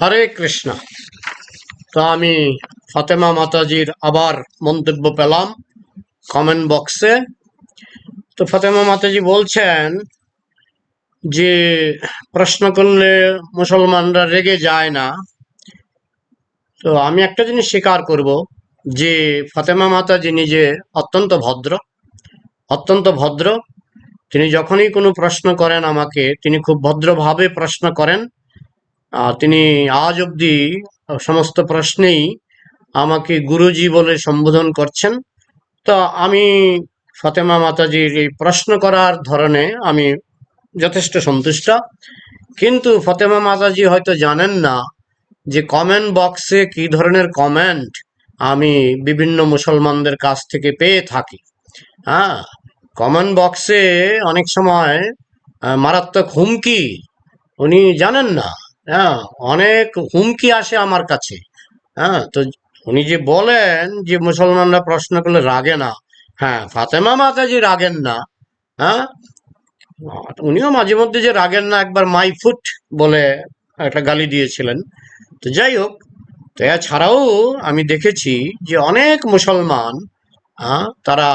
হরে কৃষ্ণ। তো আমি ফাতেমা মাতাজির আবার মন্তব্য পেলাম কমেন্ট বক্সে তো ফাতেমা মাতাজি বলছেন যে, প্রশ্ন করলে মুসলমানরা রেগে যায় না। তো আমি একটা জিনিস স্বীকার করব যে, ফাতেমা মাতাজি নিজে অত্যন্ত ভদ্র অত্যন্ত ভদ্র। তিনি যখনই কোনো প্রশ্ন করেন আমাকে, তিনি খুব ভদ্রভাবে প্রশ্ন করেন। তিনি আজ অবধি সমস্ত প্রশ্নেই আমাকে গুরুজি বলে সম্বোধন করছেন। তো আমি ফতেমা মাতাজির এই প্রশ্ন করার ধরনে আমি যথেষ্ট সন্তুষ্ট। কিন্তু ফতেমা মাতাজি হয়তো জানেন না যে কমেন্ট বক্সে কি ধরনের কমেন্ট আমি বিভিন্ন মুসলমানদের কাছ থেকে পেয়ে থাকি। হ্যাঁ কমেন্ট বক্সে অনেক সময় মারাত্মক হুমকি উনি জানেন না। হ্যাঁ অনেক হুমকি আসে আমার কাছে। হ্যাঁ তো উনি যে বলেন যে মুসলমানরা প্রশ্ন করলে রাগে না। হ্যাঁ ফাতেমা মাতাজি রাগেন না হ্যাঁ উনিও মাঝে মধ্যে যে রাগেন না একবার মাই ফুট বলে একটা গালি দিয়েছিলেন। তো যাই হোক তো এছাড়াও আমি দেখেছি যে অনেক মুসলমান আহ, তারা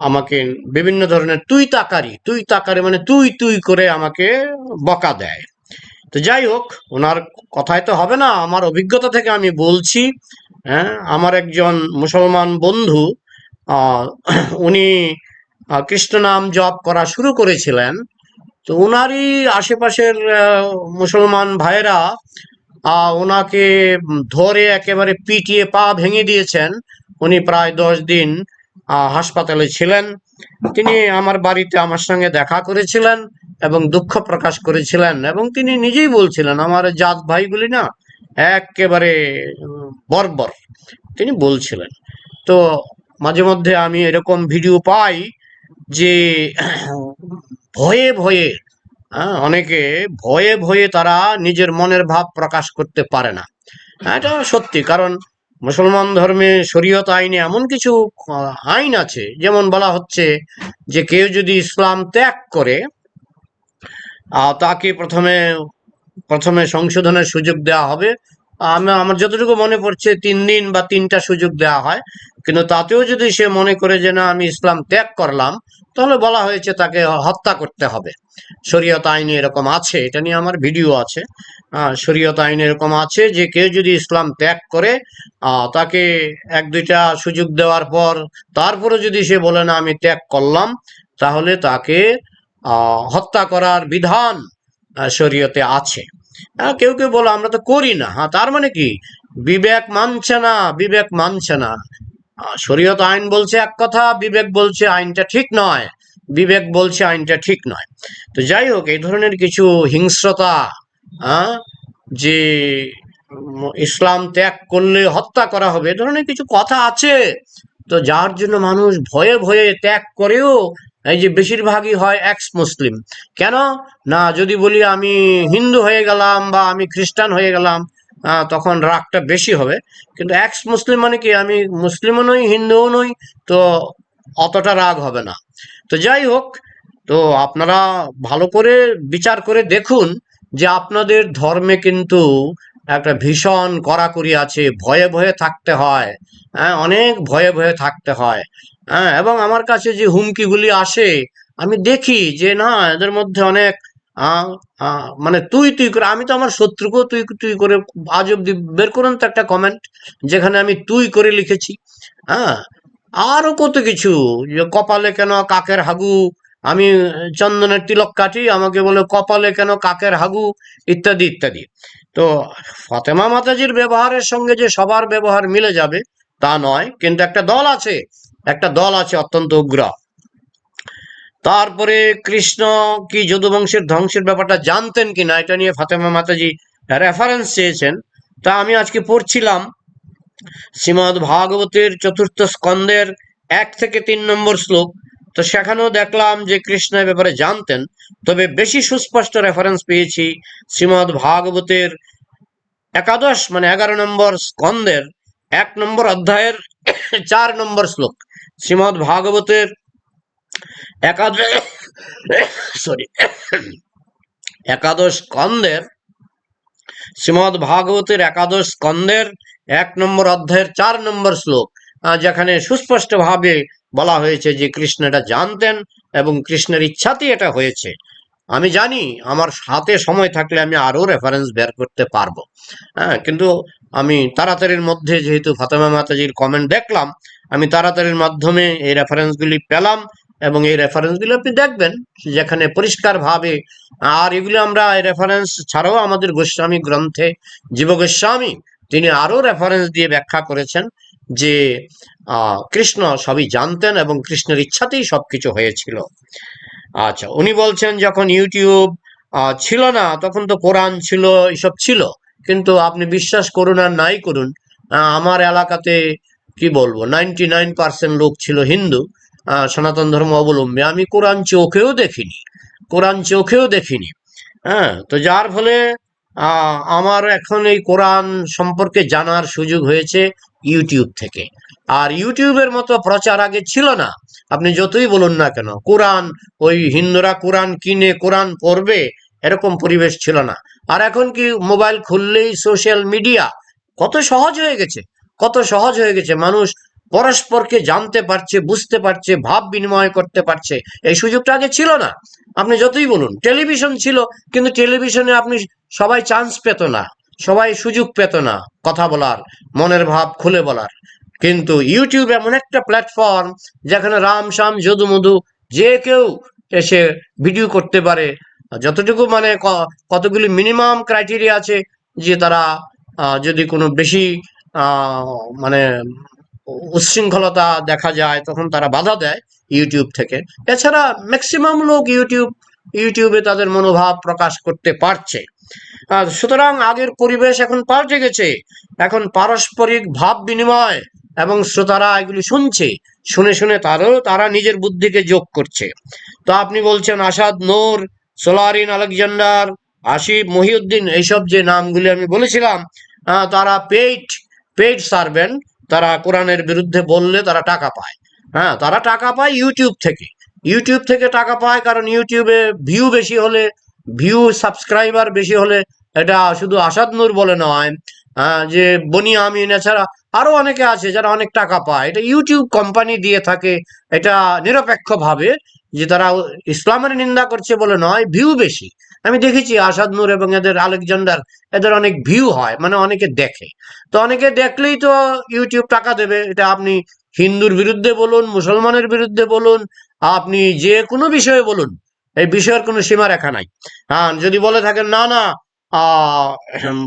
আমাকে বিভিন্ন ধরনের তুই তাকারি তুই তাকারি মানে তুই তুই করে আমাকে বকা দেয়। তো যাই হোক ওনার কথায় তো হবে না আমার অভিজ্ঞতা থেকে আমি বলছি হ্যাঁ আমার একজন মুসলমান বন্ধু উনি কৃষ্ণ নাম জপ করা শুরু করেছিলেন। তো ওনারই আশেপাশের মুসলমান ভাইয়েরা আহ, ওনাকে ধরে একেবারে পিটিয়ে পা ভেঙে দিয়েছেন। উনি প্রায় দশ দিন হাসপাতালে ছিলেন। তিনি আমার বাড়িতে আমার সঙ্গে দেখা করেছিলেন এবং দুঃখ প্রকাশ করেছিলেন এবং তিনি নিজেই বলছিলেন আমার জাত ভাইগুলি না একেবারে বর্বর। তিনি বলছিলেন। তো মাঝে মধ্যে আমি এরকম ভিডিও পাই যে ভয়ে ভয়ে হ্যাঁ, অনেকে ভয়ে ভয়ে তারা নিজের মনের ভাব প্রকাশ করতে পারে না। এটা সত্যি কারণ মুসলমান ধর্মে শরীয়ত আইনে এমন কিছু আইন আছে, যেমন বলা হচ্ছে যে কেউ যদি ইসলাম ত্যাগ করে তাকে প্রথমে প্রথমে সংশোধনের সুযোগ দেওয়া হবে। আমি, আমার যতটুকু মনে পড়ছে, তিন দিন বা তিনটা সুযোগ দেওয়া হয়। কিন্তু তাতেও যদি সে মনে করে যে, না, আমি ইসলাম ত্যাগ করলাম, তাহলে বলা হয়েছে তাকে হত্যা করতে হবে। শরীয়ত আইনে এরকম আছে, এটা নিয়ে আমার ভিডিও আছে। শরীয়ত আইনে এরকম আছে যে, কেউ যদি ইসলাম ত্যাগ করে তাকে এক, দুইটা সুযোগ দেওয়ার পর তারপরে যদি সে বলে, না, আমি ত্যাগ করলাম, তাহলে তাকে হত্যা করার বিধান শরীয়তে আছে। হ্যাঁ কেউ কেউ বলো আমরা তো করি না। হ্যাঁ তার মানে কি? বিবেক মানছে না বিবেক মানছে না। শরীয়ত আইন বলছে এক কথা বিবেক বলছে আইনটা ঠিক নয় বিবেক বলছে আইনটা ঠিক নয়। তো যাই হোক এই ধরনের কিছু হিংস্রতা আহ, যে ইসলাম ত্যাগ করলে হত্যা করা হবে এ ধরনের কিছু কথা আছে। তো যার জন্য মানুষ ভয়ে ভয়ে ত্যাগ করেও এই যে বেশিরভাগই হয় এক্স মুসলিম কেন? না, যদি বলি আমি হিন্দু হয়ে গেলাম বা আমি খ্রিস্টান হয়ে গেলাম তখন রাগটা বেশি হবে। কিন্তু এক্স মুসলিম মানে কি? আমি মুসলিমও নই, হিন্দুও নই, তো অতটা রাগ হবে না। তো যাই হোক, তো আপনারা ভালো করে বিচার করে দেখুন যে আপনাদের ধর্মে কিন্তু একটা ভীষণ কড়াকড়ি আছে, ভয়ে ভয়ে থাকতে হয়। হ্যাঁ অনেক ভয়ে ভয়ে থাকতে হয়। হ্যাঁ এবং আমার কাছে যে হুমকিগুলি আসে, আমি দেখি যে না, এদের মধ্যে অনেক মানে তুই তুই করে, আমি তো আমার শত্রুকেও তুই তুই করে আজ অব্দি বের করুন তো একটা কমেন্ট যেখানে আমি তুই করে লিখেছি। হ্যাঁ আরও কত কিছু, যে কপালে কেন কাকের হাগু, আমি চন্দনের তিলক কাটি, আমাকে বলে কপালে কেন কাকের হাগু, ইত্যাদি ইত্যাদি। তো ফাতেমা মাতাজির ব্যবহারের সঙ্গে যে সবার ব্যবহার মিলে যাবে, তা নয়, কিন্তু একটা দল আছে একটা দল আছে অত্যন্ত উগ্র। তারপরে কৃষ্ণ কি যদুবংশের ধ্বংসের ব্যাপারটা জানতেন কিনা, এটা নিয়ে ফাতেমা মাতাজি রেফারেন্স চেয়েছেন। তা আমি আজকে পড়ছিলাম। শ্রীমদ ভাগবতের চতুর্থ স্কন্দের এক থেকে তিন নম্বর শ্লোক। তো সেখানেও দেখলাম যে কৃষ্ণের ব্যাপারে জানতেন। তবে বেশি সুস্পষ্ট রেফারেন্স পেয়েছি শ্রীমদ ভাগবতের একাদশ মানে এগারো নম্বর স্কন্দের এক নম্বর অধ্যায়ের চার নম্বর শ্লোক। শ্রীমদ ভাগবতের একাদশ সরি একাদশ স্কন্দের শ্রীমদ ভাগবতের একাদশ স্কন্দের এক নম্বর অধ্যায়ের চার নম্বর শ্লোক যেখানে সুস্পষ্টভাবে বলা হয়েছে যে কৃষ্ণ এটা জানতেন এবং কৃষ্ণের ইচ্ছাতেই এটা হয়েছে। আমি জানি আমার হাতে সময় থাকলে আমি আরও রেফারেন্স বের করতে পারব। হ্যাঁ কিন্তু আমি তাড়াতাড়ির মধ্যে যেহেতু ফাতেমা মাতাজির কমেন্ট দেখলাম আমি তাড়াতাড়ির মাধ্যমে এই রেফারেন্সগুলি পেলাম এবং এই রেফারেন্সগুলো আপনি দেখবেন যেখানে পরিষ্কারভাবে আর এগুলো আমরা এই রেফারেন্স ছাড়াও আমাদের গোস্বামী গ্রন্থে জীব গোস্বামী তিনি আরও রেফারেন্স দিয়ে ব্যাখ্যা করেছেন যে কৃষ্ণ সবই জানতেন এবং কৃষ্ণের ইচ্ছাতেই সবকিছু হয়েছিল। আচ্ছা উনি বলছেন যখন ইউটিউব ছিল না, তখন তো কোরআন ছিল, এসব ছিল। কিন্তু আপনি বিশ্বাস করুন আর নাই করুন আমার এলাকাতে কি বলব? নাইনটি নাইন পার্সেন্ট লোক ছিল হিন্দু সনাতন ধর্ম অবলম্বী। আমি কোরআন চোখেও দেখিনি, কোরআন চোখেও দেখিনি। হ্যাঁ তো যার ফলে আমার এখন এই কোরআন সম্পর্কে জানার সুযোগ হয়েছে ইউটিউব থেকে। আর ইউটিউবের মতো প্রচার আগে ছিল না। আপনি যতই বলুন না কেন, কোরআন, ওই হিন্দুরা কোরআন কিনে, কোরআন পড়বে, এরকম পরিবেশ ছিল না। আর এখন কি মোবাইল খুললেই সোশ্যাল মিডিয়া কত সহজ হয়ে গেছে। কত সহজ হয়ে গেছে। মানুষ পরস্পরকে জানতে পারছে, বুঝতে পারছে, ভাব বিনিময় করতে পারছে। এই সুযোগটা আগে ছিল না। আপনি যতই বলুন, টেলিভিশন ছিল, কিন্তু টেলিভিশনে আপনি সবাই চান্স পেত না, সবাই সুযোগ পেত না কথা বলার, মনের ভাব খুলে বলার। কিন্তু ইউটিউব এমন একটা প্ল্যাটফর্ম যেখানে রাম, শ্যাম, যদু, মধু যে কেউ এসে ভিডিও করতে পারে। যতটুকু মানে কতগুলি মিনিমাম ক্রাইটেরিয়া আছে যে তারা যদি কোনো বেশি মানে উচ্ছৃঙ্খলতা দেখা যায়, তখন তারা বাধা দেয় ইউটিউব থেকে। এছাড়া ম্যাক্সিমাম লোক ইউটিউব ইউটিউবে তাদের মনোভাব প্রকাশ করতে পারছে। সুতরাং আগের পরিবেশ এখন পাল্টে গেছে। এখন পারস্পরিক ভাব বিনিময় এবং শ্রোতারা এগুলি শুনছে, শুনে শুনে তারও, তারা নিজের বুদ্ধিকে যোগ করছে। তো আপনি বলছেন আসাদ নূর, সোলারিন আলেকজান্ডার, আসিফ মহিউদ্দিন, এইসব যে নামগুলি আমি বলেছিলাম তারা পেইড পেইড সার্ভেন্ট তারা কোরআনের বিরুদ্ধে বললে তারা টাকা পায়। হ্যাঁ তারা টাকা পায় ইউটিউব থেকে। ইউটিউব থেকে টাকা পায় কারণ ইউটিউবে ভিউ বেশি হলে ভিউ সাবস্ক্রাইবার বেশি হলে এটা শুধু আসাদ নূর বলে নয় আহ, যে বনি আমিন এছাড়া আরও অনেকে আছে যারা অনেক টাকা পায়। এটা ইউটিউব কোম্পানি দিয়ে থাকে এটা নিরপেক্ষ ভাবে যে তারা ইসলামের নিন্দা করছে বলে নয় ভিউ বেশি। আমি দেখেছি আসাদ নূর এবং এদের আলেকজান্ডার, এদের অনেক ভিউ হয় মানে অনেকে দেখে। তো অনেকে দেখলেই তো ইউটিউব টাকা দেবে, এটা আপনি হিন্দুর বিরুদ্ধে বলুন, মুসলমানের বিরুদ্ধে বলুন, আপনি যে কোনো বিষয়ে বলুন, এই বিষয়ের কোনো সীমারেখা নাই। হ্যাঁ যদি বলে থাকেন, না না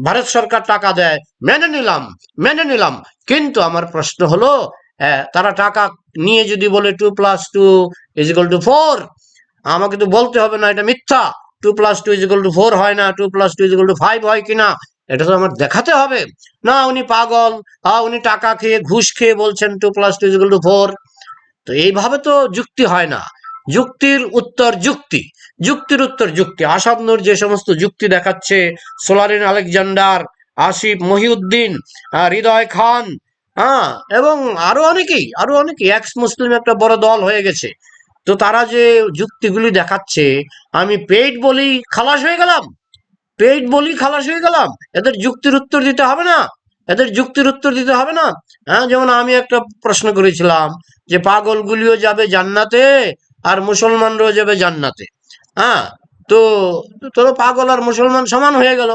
ভারত সরকার টাকা দেয়, মেনে নিলাম মেনে নিলাম। কিন্তু আমার প্রশ্ন হলো তারা টাকা নিয়ে যদি বলে two plus two is equal to four আমাকে তো বলতে হবে না, এটা মিথ্যা। Two plus two is equal to four হয় না two plus two is equal to five হয় কিনা, এটা তো আমার দেখাতে হবে। না, উনি পাগল উনি টাকা খেয়ে ঘুষ খেয়ে বলছেন two plus two is equal to four তো এইভাবে তো যুক্তি হয় না। যুক্তির উত্তর যুক্তি। যুক্তির উত্তর যুক্তি। আসাদ নূর যে সমস্ত যুক্তি দেখাচ্ছে, সোলারিন আলেকজান্ডার, আসিফ মহিউদ্দিন হৃদয় খান হ্যাঁ এবং আরও অনেকেই আরও অনেকেই এক্স মুসলিম একটা বড় দল হয়ে গেছে। তো তারা যে যুক্তিগুলি দেখাচ্ছে, আমি পেইড বলি খালাস হয়ে গেলাম। পেইড বলি খালাস হয়ে গেলাম। এদের যুক্তির উত্তর দিতে হবে না। এদের যুক্তির উত্তর দিতে হবে না। হ্যাঁ যেমন আমি একটা প্রশ্ন করেছিলাম যে পাগলগুলিও যাবে জান্নাতে আর মুসলমানরাও যাবে জান্নাতে। হ্যাঁ তো তো পাগল আর মুসলমান সমান হয়ে গেল।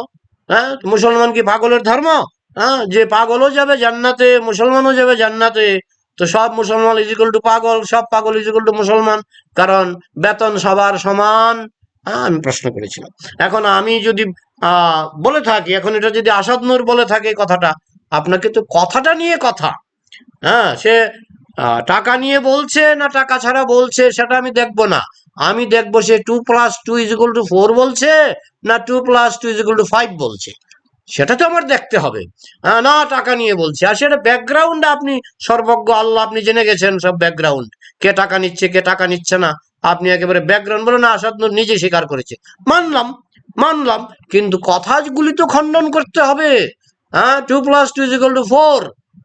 হ্যাঁ মুসলমান কি পাগলের ধর্ম? হ্যাঁ যে পাগলও যাবে জান্নাতে, মুসলমানও যাবে জান্নাতে তো সব মুসলমান ইজিক্যাল টু পাগল, সব পাগল ইজিক্যাল টু মুসলমান, কারণ বেতন সবার সমান। আমি প্রশ্ন করেছিলাম। এখন আমি যদি বলে থাকি, এখন এটা যদি আসাদ নূর বলে থাকে কথাটা, আপনাকে তো কথাটা নিয়ে কথা। হ্যাঁ সে টাকা নিয়ে বলছে না টাকা ছাড়া বলছে, সেটা আমি দেখব না। আমি দেখব সে two plus two is to four বলছে না two plus two is to five বলছে। সেটা তো আমার দেখতে হবে। না, টাকা নিয়ে বলছি। আর সেটা ব্যাকগ্রাউন্ড আপনি সর্বজ্ঞ, আল্লাহ আপনি জেনে গেছেন সব ব্যাকগ্রাউন্ড কে টাকা নিচ্ছে, কে টাকা নিচ্ছে না, আপনি একেবারে ব্যাকগ্রাউন্ড বলে, না, আসাদ নিজে স্বীকার করেছে। মানলাম মানলাম, কিন্তু কথাগুলি তো খণ্ডন করতে হবে। হ্যাঁ two plus two is equal to four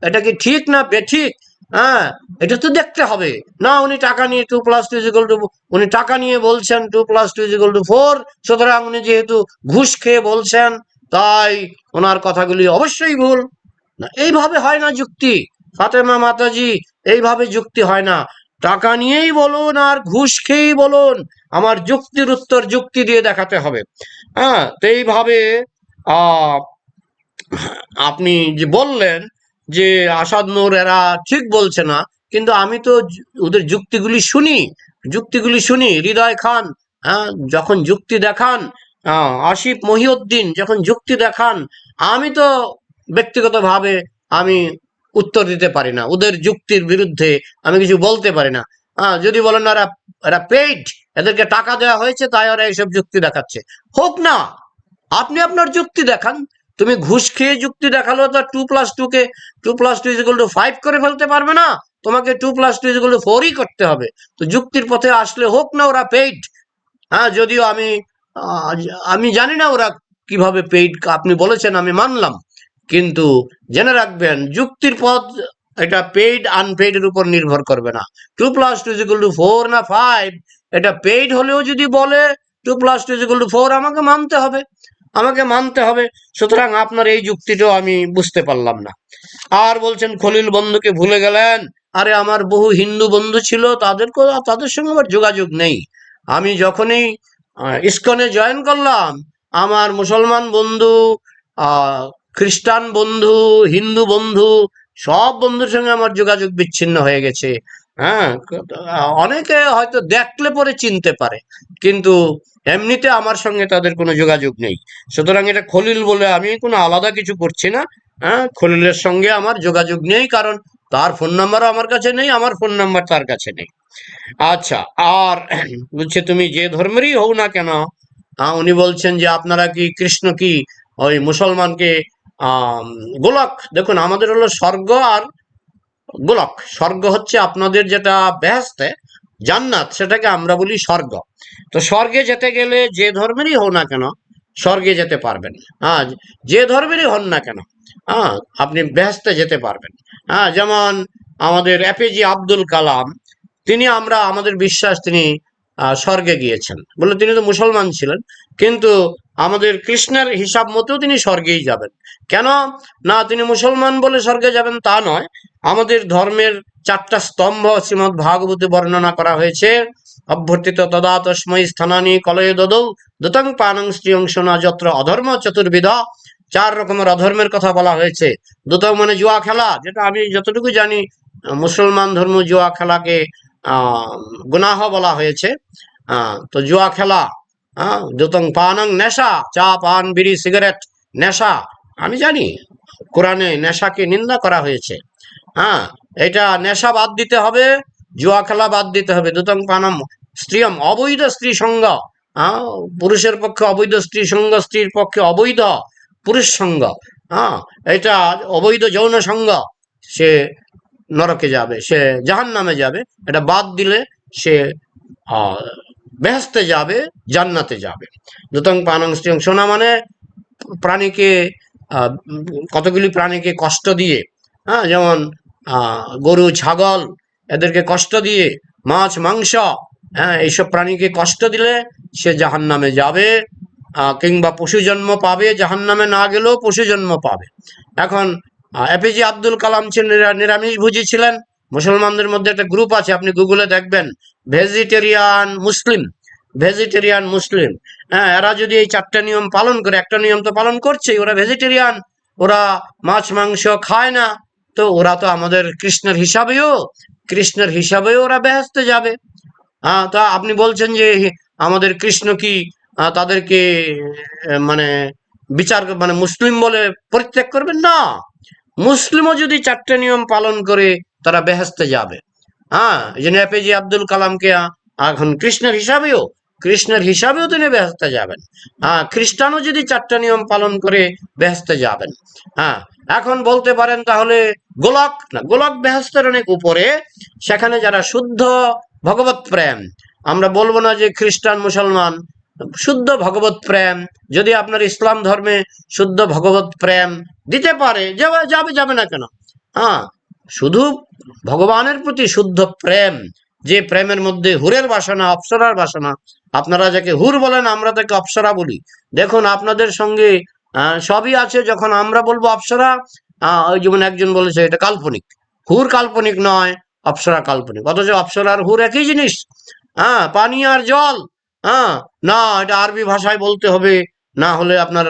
এটা কি ঠিক না বেঠিক? হ্যাঁ এটা তো দেখতে হবে। না, উনি টাকা নিয়ে two plus two is equal to উনি টাকা নিয়ে বলছেন two plus two is equal to four সুতরাং উনি যেহেতু ঘুষ খেয়ে বলছেন তাই ওনার কথাগুলি অবশ্যই ভুল। না, এইভাবে হয় না যুক্তি। ফাতেমা মাতাজি, এইভাবে যুক্তি হয় না। টাকা নিয়েই বলুন আর ঘুষ খেয়েই বলুন, আমার যুক্তির উত্তর যুক্তি দিয়ে দেখাতে হবে। হ্যাঁ তো এইভাবে আপনি যে বললেন যে আসাদ নূর এরা ঠিক বলছে না, কিন্তু আমি তো ওদের যুক্তিগুলি শুনি যুক্তিগুলি শুনি, হৃদয় খান হ্যাঁ যখন যুক্তি দেখান আসিফ মহিউদ্দিন যখন যুক্তি দেখান, আমি তো ব্যক্তিগতভাবে আমি উত্তর দিতে পারি না। ওদের যুক্তির বিরুদ্ধে আমি কিছু বলতে পারি না। যদি বলেন এরা এরা পেইড এদেরকে টাকা দেওয়া হয়েছে, তাই ওরা এইসব যুক্তি দেখাচ্ছে। হোক না, আপনি আপনার যুক্তি দেখান। তুমি ঘুষ খেয়ে যুক্তি দেখাল তো two plus two K two plus two is equal to five করে ফেলতে পারবে না। তোমাকে two plus two is equal to ফোরই করতে হবে। তো যুক্তির পথে আসলে হোক না, ওরা পেইড হ্যাঁ যদিও আমি আমি জানি না ওরা কীভাবে পেইড আপনি বলেছেন, আমি মানলাম। কিন্তু জেনে রাখবেন, যুক্তির পথ এটা পেইড আনপেইড এর উপর নির্ভর করবে না। Two plus two is equal to four না ফাইভ এটা পেইড হলেও যদি বলে two plus two is equal to four আমাকে মানতে হবে। আমাকে মানতে হবে, সুতরাং আপনার এই যুক্তিটাও আমি বুঝতে পারলাম না। আর বলছেন, খলিল বন্ধুকে ভুলে গেলেন? আরে, আমার বহু হিন্দু বন্ধু ছিল তাদের তাদের সঙ্গে আমার যোগাযোগ নেই। আমি যখনই ইসকনে জয়েন করলাম। আমার মুসলমান বন্ধু খ্রিস্টান বন্ধু, হিন্দু বন্ধু, সব বন্ধুর সঙ্গে আমার যোগাযোগ বিচ্ছিন্ন হয়ে গেছে। হ্যাঁ অনেকে হয়তো দেখলে পরে চিনতে পারে, কিন্তু এমনিতে আমার সঙ্গে তাদের কোনো যোগাযোগ নেই। সুতরাং এটা খলিল বলে আমি কোনো আলাদা কিছু করছি না। হ্যাঁ খলিলের সঙ্গে আমার যোগাযোগ নেই, কারণ তার ফোন নাম্বারও আমার কাছে নেই, আমার ফোন নাম্বার তার কাছে নেই। আচ্ছা আর বলছে, তুমি যে ধর্মেরই হও না কেন? উনি বলছেন যে, আপনারা কি কৃষ্ণ কি ওই মুসলমানকে গোলক? দেখুন, আমাদের হলো স্বর্গ আর গোলক। স্বর্গ হচ্ছে আপনাদের যেটা ব্যস্ত, জান্নাত, সেটাকে আমরা বলি স্বর্গ। তো স্বর্গে যেতে গেলে যে ধর্মেরই হও না কেন, স্বর্গে যেতে পারবেন হ্যাঁ যে ধর্মেরই হন না কেন হ্যাঁ আপনি বেহেস্তে যেতে পারবেন। হ্যাঁ যেমন আমাদের এপিজি আব্দুল কালাম, তিনি আমরা, আমাদের বিশ্বাস তিনি স্বর্গে গিয়েছেন। বলে তিনি তো মুসলমান ছিলেন, কিন্তু আমাদের কৃষ্ণের হিসাব মতেও তিনি স্বর্গেই যাবেন। কেন? না, তিনি মুসলমান বলে স্বর্গে যাবেন তা নয়। আমাদের ধর্মের চারটা স্তম্ভ শ্রীমৎ ভাগবতে বর্ণনা করা হয়েছে। অভ্যর্থিত তদা তস্মৈ স্থানানি কলয় দদৌ, দতং পানং শ্রিয়ং সোনা যত্র অধর্ম চতুর্বিধ। চার রকমের অধর্মের কথা বলা হয়েছে। দুতং মানে জুয়া খেলা, যেটা আমি যতটুকু জানি, মুসলমান ধর্ম জুয়া খেলাকে গুনাহ বলা হয়েছে। তো জুয়া খেলা দুতং পানং নেশা, চা, পান, বিড়ি, সিগারেট, নেশা, আমি জানি, কোরআনে নেশাকে নিন্দা করা হয়েছে। হ্যাঁ এটা নেশা বাদ দিতে হবে, জুয়া খেলা বাদ দিতে হবে। দুতং পানম স্ত্রীয়ম, অবৈধ স্ত্রী সঙ্গ পুরুষের পক্ষে অবৈধ স্ত্রী সঙ্গ, স্ত্রীর পক্ষে অবৈধ পুরুষ সঙ্গ হ্যাঁ? এটা অবৈধ যৌন সঙ্গ সে নরকে যাবে, সে জাহান নামে যাবে। এটা বাদ দিলে সে বেহেস্তে যাবে, জান্নাতে যাবে। দুতং পানং স্ত্রীয়ং সোনা মানে প্রাণীকে কতগুলি প্রাণীকে কষ্ট দিয়ে হ্যাঁ? যেমন গরু, ছাগল, এদেরকে কষ্ট দিয়ে, মাছ, মাংস হ্যাঁ? এইসব প্রাণীকে কষ্ট দিলে সে জাহান নামে যাবে। কিংবা পশু জন্ম পাবে জাহান নামে না গেলেও পশু জন্ম পাবে। এখন এপিজে আব্দুল কালাম ছিলেন নিরা- নিরামিষভোজী ছিলেন, মুসলমানদের মধ্যে একটা গ্রুপ আছে, আপনি গুগলে দেখবেন, ভেজিটেরিয়ান মুসলিম ভেজিটেরিয়ান মুসলিম। হ্যাঁ এরা যদি এই চারটা নিয়ম পালন করে, একটা নিয়ম তো পালন করছেই, ওরা ভেজিটেরিয়ান, ওরা মাছ, মাংস খায় না, তো ওরা তো আমাদের কৃষ্ণের হিসাবেও কৃষ্ণের হিসাবেও ওরা বেহেস্তে যাবে। হ্যাঁ তা আপনি বলছেন যে আমাদের কৃষ্ণ কি তাদেরকে মানে বিচার মানে মুসলিম বলে পরিত্যাগ করবেন? না। মুসলিমও যদি চারটে নিয়ম পালন করে, তারা বেহেস্তে যাবে। হ্যাঁ এই জন্য এপিজে আব্দুল কালামকে এখন কৃষ্ণের হিসাবেও কৃষ্ণের হিসাবেও তিনি বেহেস্তে যাবেন। হ্যাঁ খ্রিস্টানও যদি চারটা নিয়ম পালন করে বেহেস্তে যাবেন। হ্যাঁ এখন বলতে পারেন তাহলে গোলক, না, গোলক বেহেস্তের অনেক উপরে। সেখানে যারা শুদ্ধ ভগবত প্রেম, আমরা বলব না যে খ্রিস্টান মুসলমান শুদ্ধ ভগবত প্রেম, যদি আপনার ইসলাম ধর্মে শুদ্ধ ভগবত প্রেম দিতে পারে, যাবে যাবে না কেন? হ্যাঁ শুধু ভগবানের প্রতি শুদ্ধ প্রেম, যে প্রেমের মধ্যে হুরের বাসনা, অপ্সরার বাসনা, আপনারা যাকে হুর বলেন, আমরা তাকে অপ্সরা বলি। দেখুন, আপনাদের সঙ্গে সবই আছে যখন আমরা বলব অপ্সরা ওই যেমন একজন বলেছে, এটা কাল্পনিক। হুর কাল্পনিক নয়, অপ্সরা কাল্পনিক। অথচ অপ্সরা আর হুর একই জিনিস। হ্যাঁ পানি আর জল। হ্যাঁ না, এটা আরবি ভাষায় বলতে হবে, না হলে আপনার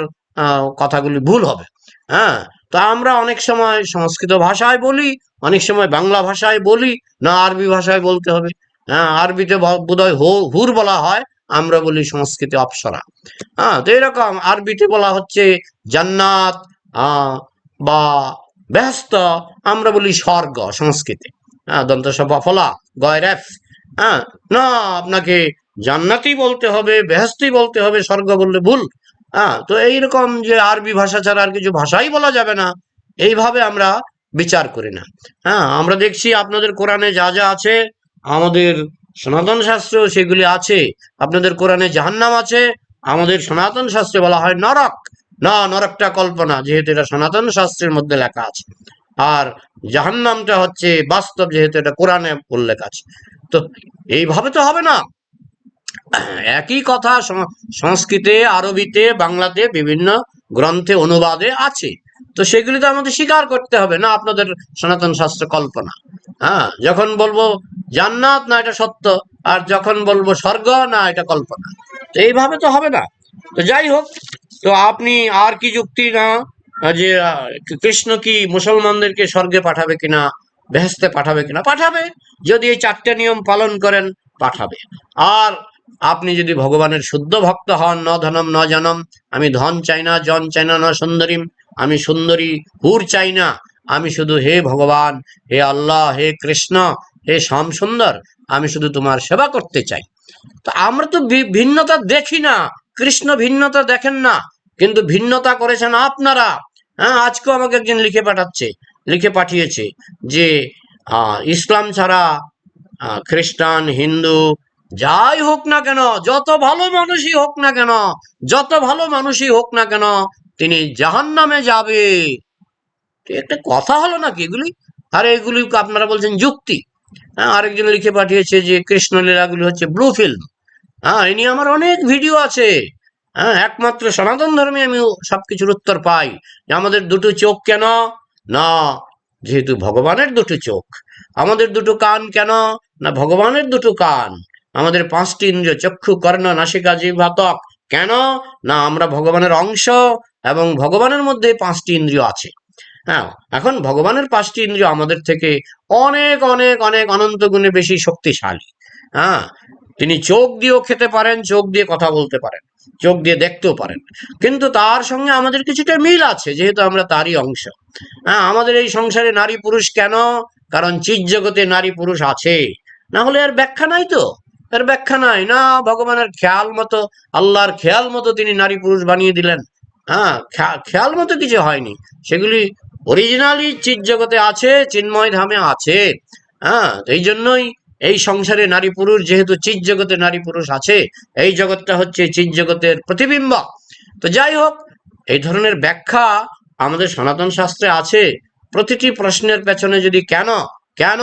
কথাগুলি ভুল হবে। হ্যাঁ তো আমরা অনেক সময় সংস্কৃত ভাষায় বলি, অনেক সময় বাংলা ভাষায় বলি, না আরবি ভাষায় বলতে হবে। হ্যাঁ আরবিতে বোধহয় হুর বলা হয়, আমরা বলি সংস্কৃতে অপ্সরা। হ্যাঁ তো এরকম আরবিতে বলা হচ্ছে জান্নাত বা ব্যস্ত, আমরা বলি স্বর্গ সংস্কৃতে। হ্যাঁ দন্ত সভা ফলা গয়রেফ হ্যাঁ না, আপনাকে জান্নাতি বলতে হবে বেহেস্তি বলতে হবে, স্বর্গ বললে ভুল। হ্যাঁ তো এইরকম যে আরবি ভাষা ছাড়া আর কিছু ভাষাই বলা যাবে না, এইভাবে আমরা বিচার করি না। হ্যাঁ আমরা দেখছি আপনাদের কোরআনে যা যা আছে, আমাদের সনাতন শাস্ত্র সেগুলি আছে, আপনাদের কোরআনে জাহান্নাম আছে, আমাদের সনাতন শাস্ত্রে বলা হয় নরক। না, নরকটা কল্পনা, যেহেতু এটা সনাতন শাস্ত্রের মধ্যে লেখা আছে। আর জাহান্নামটা হচ্ছে বাস্তব, যেহেতু এটা কোরআনে উল্লেখ আছে। তো এইভাবে তো হবে না। একই কথা সংস্কৃতে, আরবিতে, বাংলাতে বিভিন্ন গ্রন্থে অনুবাদে আছে। তো সেগুলি তো আমাদের স্বীকার করতে হবে না, আপনাদের সনাতন শাস্ত্র কল্পনা। হ্যাঁ যখন বলব জান্নাত না এটা সত্য, আর যখন বলব স্বর্গ না এটা কল্পনা। তো এইভাবে তো হবে না। তো যাই হোক, তো আপনি আর কি যুক্তি না যে কৃষ্ণ কি মুসলমানদেরকে স্বর্গে পাঠাবে কিনা বেহেস্তে পাঠাবে কিনা, পাঠাবে। যদি এই চারটে নিয়ম পালন করেন, পাঠাবে। আর আপনি যদি ভগবানের শুদ্ধ ভক্ত হন, ন ধনম, ন জনম, আমি ধন চাই না, জন চাই না, ন সুন্দরীম, আমি সুন্দরী, হুর চাই না, আমি শুধু হে ভগবান, হে আল্লাহ, হে কৃষ্ণ, হে শ্যাম সুন্দর, আমি শুধু তোমার সেবা করতে চাই। তো আমরা তো ভিন্নতা দেখি না, কৃষ্ণ ভিন্নতা দেখেন না, কিন্তু ভিন্নতা করেছেন আপনারা। হ্যাঁ আজকেও আমাকে একজন লিখে পাঠাচ্ছে, লিখে পাঠিয়েছে যে ইসলাম ছাড়া খ্রিস্টান, হিন্দু যাই হোক না কেন, যত ভালো মানুষই হোক না কেন, যত ভালো মানুষই হোক না কেন, তিনি জাহান নামে যাবে একটা কথা হলো নাকি এগুলি? আর এগুলি আপনারা বলছেন যুক্তি। হ্যাঁ আরেকজন লিখে পাঠিয়েছে যে কৃষ্ণলীলাগুলি হচ্ছে ব্লু ফিল্ম। হ্যাঁ এ নিয়ে আমার অনেক ভিডিও আছে। হ্যাঁ একমাত্র সনাতন ধর্মে আমি সবকিছুর উত্তর পাই। যে আমাদের দুটো চোখ কেন? না, যেহেতু ভগবানের দুটো চোখ। আমাদের দুটো কান কেন? না, ভগবানের দুটো কান। আমাদের পাঁচটি ইন্দ্রিয়, চক্ষু, কর্ণ, নাসিকা জিহ্বাতক কেন? না, আমরা ভগবানের অংশ এবং ভগবানের মধ্যে পাঁচটি ইন্দ্রিয় আছে। হ্যাঁ এখন ভগবানের পাঁচটি ইন্দ্রিয় আমাদের থেকে অনেক অনেক অনেক অনন্ত গুণে বেশি শক্তিশালী। হ্যাঁ তিনি চোখ দিয়েও খেতে পারেন, চোখ দিয়ে কথা বলতে পারেন, চোখ দিয়ে দেখতেও পারেন। কিন্তু তার সঙ্গে আমাদের কিছুটা মিল আছে, যেহেতু আমরা তারই অংশ। হ্যাঁ আমাদের এই সংসারে নারী পুরুষ কেন? কারণ চিৎ জগতে নারী পুরুষ আছে। না হলে আর ব্যাখ্যা নাই তো। এর ব্যাখ্যা নাই। না, ভগবানের খেয়াল মতো, আল্লাহর খেয়াল মতো তিনি নারী পুরুষ বানিয়ে দিলেন। হ্যাঁ খেয়াল মতো কিছু হয়নি। সেগুলি অরিজিনালি চিৎ জগতে আছে, চিন্ময় ধামে আছে। হ্যাঁ এই জন্যই এই সংসারে নারী পুরুষ, যেহেতু চিৎ জগতে নারী পুরুষ আছে, এই জগৎটা হচ্ছে চিৎ জগতের প্রতিবিম্ব। তো যাই হোক, এই ধরনের ব্যাখ্যা আমাদের সনাতন শাস্ত্রে আছে। প্রতিটি প্রশ্নের পেছনে যদি কেন কেন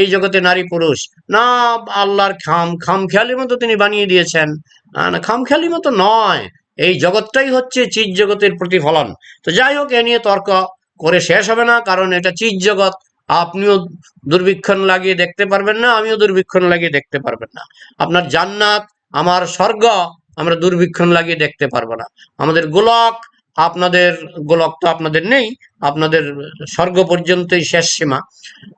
এই জগতে নারী পুরুষ? না, আল্লাহর খাম খাম খেয়ালি মতো তিনি বানিয়ে দিয়েছেন। না খাম খেয়ালি মতো নয়। এই জগৎটাই হচ্ছে চিৎ জগতের প্রতিফলন। তো যাই হোক, এ নিয়ে তর্ক করে শেষ হবে না, কারণ এটা চিৎ জগৎ। আপনিও দুর্ভিক্ষণ লাগিয়ে দেখতে পারবেন না, আমিও দুর্ভিক্ষণ লাগিয়ে দেখতে পারবেন না। আপনার জান্নাত, আমার স্বর্গ, আমরা দুর্ভিক্ষণ লাগিয়ে দেখতে পারব না। আমাদের গোলক আপনাদের গোলক তো আপনাদের নেই, আপনাদের স্বর্গ পর্যন্তই শেষ সীমা।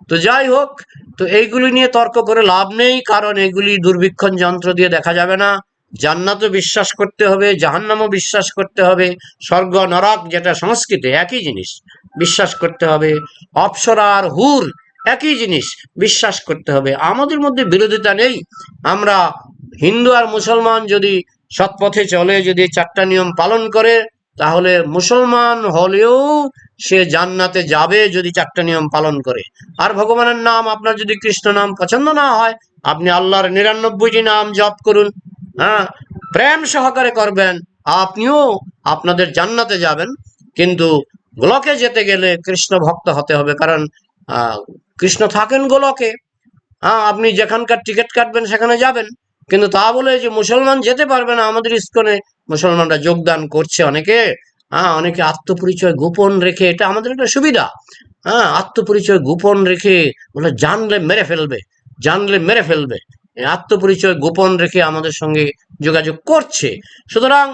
তো যাই হোক, তো এইগুলি নিয়ে তর্ক করে লাভ নেই, কারণ এগুলি দুর্ভিক্ষণ যন্ত্র দিয়ে দেখা যাবে না। জান্নাতও বিশ্বাস করতে হবে, জাহান্নামও বিশ্বাস করতে হবে, স্বর্গ নরক যেটা সংস্কৃতে একই জিনিস, বিশ্বাস করতে হবে। অপ্সরা আর হুর একই জিনিস, বিশ্বাস করতে হবে। আমাদের মধ্যে বিরোধিতা নেই। আমরা হিন্দু আর মুসলমান যদি সৎপথে চলে, যদি চারটা নিয়ম পালন করে তাহলে মুসলমান হলেও সে জান্নাতে যাবে যদি চারটা নিয়ম পালন করে। আর ভগবানের নাম, আপনার যদি কৃষ্ণ নাম পছন্দ না হয়, আপনি আল্লাহর নিরানব্বইটি নাম জপ করুন হ্যাঁ? প্রেম সহকারে করবেন, আপনিও আপনাদের জান্নাতে যাবেন। কিন্তু গোলকে যেতে গেলে কৃষ্ণ ভক্ত হতে হবে, কারণ কৃষ্ণ থাকেন গোলকে। হ্যাঁ আপনি যেখানকার টিকিট কাটবেন সেখানে যাবেন। কিন্তু তা বলে যে মুসলমান যেতে পারবে না আমাদের ইস্কনে, মুসলমানরা যোগদান করছে অনেকে। হ্যাঁ অনেকে আত্মপরিচয় গোপন রেখে, এটা আমাদের একটা সুবিধা। হ্যাঁ আত্মপরিচয় গোপন রেখে বলে জানলে মেরে ফেলবে, জানলে মেরে ফেলবে। আত্মপরিচয় গোপন রেখে আমাদের সঙ্গে যোগাযোগ করছে। সুতরাং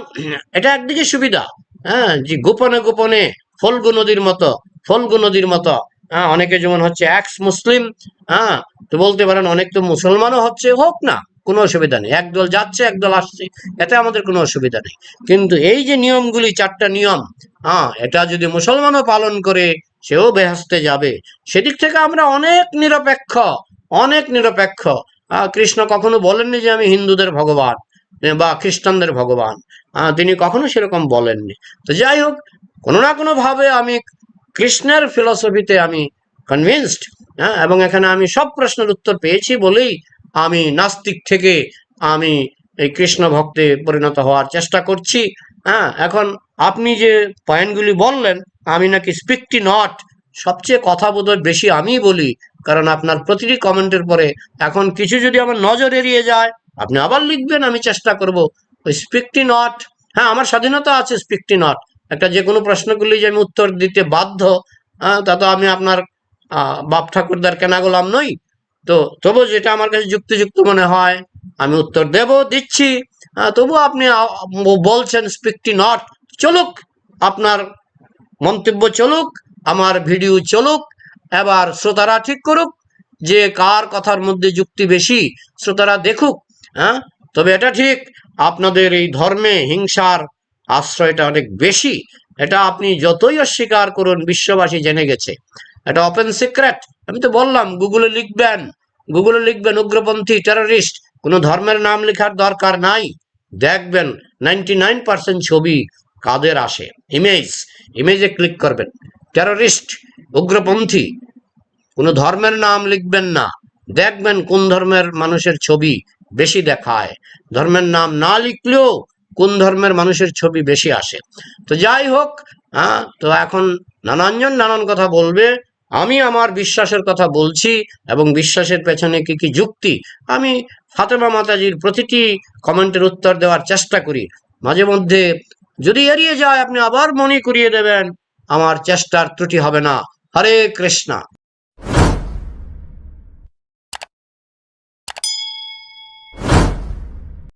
এটা একদিকে সুবিধা। হ্যাঁ যে গোপনে গোপনে, ফলগু নদীর মতো, ফলগু নদীর মতো। হ্যাঁ অনেকে যেমন হচ্ছে এক্স মুসলিম হ্যাঁ তো বলতে পারেন অনেক তো মুসলমানও হচ্ছে হোক না। কোনো অসুবিধা নেই। একদল যাচ্ছে, একদল আসছে, এতে আমাদের কোনো অসুবিধা নেই। কিন্তু এই যে নিয়মগুলি, চারটা নিয়ম হ্যাঁ এটা যদি মুসলমানও পালন করে, সেও বেহেস্তে যাবে। সেদিক থেকে আমরা অনেক নিরপেক্ষ অনেক নিরপেক্ষ। কৃষ্ণ কখনো বলেননি যে আমি হিন্দুদের ভগবান বা খ্রিস্টানদের ভগবান। তিনি কখনো সেরকম বলেননি। তো যাই হোক, কোনো না কোনো ভাবে আমি কৃষ্ণের ফিলসফিতে আমি কনভিনসড হ্যাঁ এবং এখানে আমি সব প্রশ্নের উত্তর পেয়েছি বলেই আমি নাস্তিক থেকে আমি এই কৃষ্ণ ভক্তে পরিণত হওয়ার চেষ্টা করছি। হ্যাঁ এখন আপনি যে পয়েন্টগুলি বললেন আমি নাকি স্পিকটি নট। সবচেয়ে কথা বোধহয় বেশি আমিই বলি কারণ আপনার প্রতিটি কমেন্টের পরে এখন কিছু যদি আমার নজর এড়িয়ে যায় আপনি আবার লিখবেন আমি চেষ্টা করব। ওই স্পিকটি নট হ্যাঁ আমার স্বাধীনতা আছে স্পিকটি নট। একটা যে কোনো প্রশ্নগুলি যে আমি উত্তর দিতে বাধ্য হ্যাঁ, তা তো আমি আপনার বাপ ঠাকুরদার কেনা গোলাম নই। তো তবু যেটা আমার কাছে যুক্তিযুক্ত মনে হয়, আমি উত্তর দেব, দিচ্ছি। তবু আপনি বলছেন স্পিকটি নট চলুক। আপনার মন্তব্য চলুক, আমার ভিডিও চলুক, এবার শ্রোতারা ঠিক করুক যে কার কথার মধ্যে যুক্তি বেশি, শ্রোতারা দেখুক হ্যাঁ? তবে এটা ঠিক, আপনাদের এই ধর্মে হিংসার আশ্রয়টা অনেক বেশি। এটা আপনি যতই অস্বীকার করুন, বিশ্ববাসী জেনে গেছে। এটা ওপেন সিক্রেট আমি তো বললাম, গুগলে লিখবেন গুগলে লিখবেন, উগ্রপন্থী টেররিস্ট কোনো ধর্মের নাম লেখার দরকার নাই। দেখবেন নাইনটি নাইন পার্সেন্ট ছবি কাদের আসে? ইমেজ ইমেজে ক্লিক করবেন। টেররিস্ট উগ্রপন্থী, কোনো ধর্মের নাম লিখবেন না। দেখবেন কোন ধর্মের মানুষের ছবি বেশি দেখায়। ধর্মের নাম না লিখলেও কোন ধর্মের মানুষের ছবি বেশি আসে। তো যাই হোক হ্যাঁ তো এখন নানানজন নানান কথা বলবে। আমি আমার বিশ্বাসের কথা বলছি এবং বিশ্বাসের পেছনে কি কি যুক্তি, আমি ফাতেমা মাতাজির প্রতিটি কমেন্টের উত্তর দেওয়ার চেষ্টা করি। মাঝে মধ্যে যদি এড়িয়ে যায়, আপনি আবার মনে করিয়ে দেবেন, আমার চেষ্টার ত্রুটি হবে না। হরে কৃষ্ণা।